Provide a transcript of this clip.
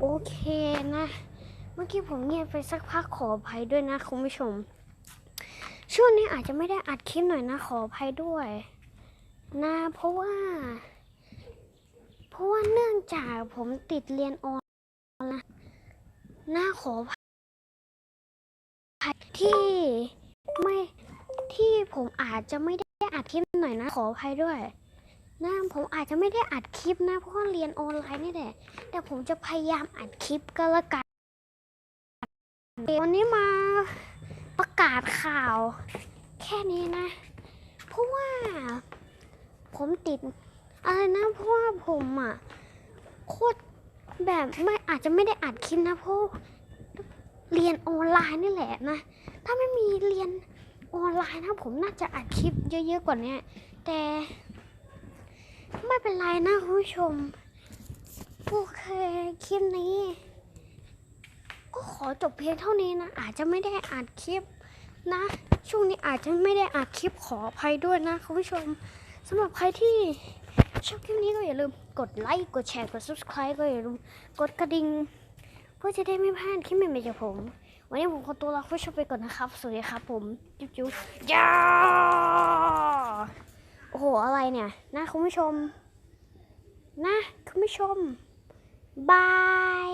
โอเคนะ เมื่อกี้ผมเงียบไปสักพักขออภัยด้วยนะคุณผู้ชม ช่วงนี้อาจจะไม่ได้อัดคลิปหน่อยนะขออภัยด้วยนะเพราะว่า เพราะว่าเนื่องจากผมติดเรียนออนไลน์น่าขออภัยที่ไม่ที่ผมอาจจะไม่ได้อัดคลิปหน่อยนะขออภัยด้วย นะผมอาจจะไม่ได้อัดคลิปนะเพราะเรียนออนไลน์นี่แหละแต่ผมจะพยายามอัดคลิปก็แล้วกันวันนี้มาประกาศข่าว แค่นี้นะ เพราะว่าผมติดอะไรนะเพราะว่าผมอะโคตรแบบไม่อาจจะไม่ได้อัดคลิปนะเพราะเรียนออนไลน์นี่แหละนะ ถ้าไม่มีเรียนออนไลน์นะผมน่าจะอัดคลิปเยอะๆกว่านี้แต่ ไม่เป็นไรนะคุณผู้ชม โอเคคลิปนี้ ก็ขอจบเพียงเท่านี้นะ อาจจะไม่ได้อัดคลิปนะ ช่วงนี้อาจจะไม่ได้อัดคลิปขออภัยด้วยนะคุณผู้ชมสำหรับใครที่ชอบคลิปนี้ก็อย่าลืมกดไลค์กดแชร์กด subscribe ก็อย่าลืมกดกระดิ่งเพื่อจะได้ไม่พลาดคลิปใหม่ๆจากผม วันนี้ผมขอตัวลาคุณผู้ชมไปก่อนนะครับ สวัสดีครับผม จุ๊บจุ๊บจ้า เนี่ย นะคุณผู้ชม นะคุณผู้ชม บาย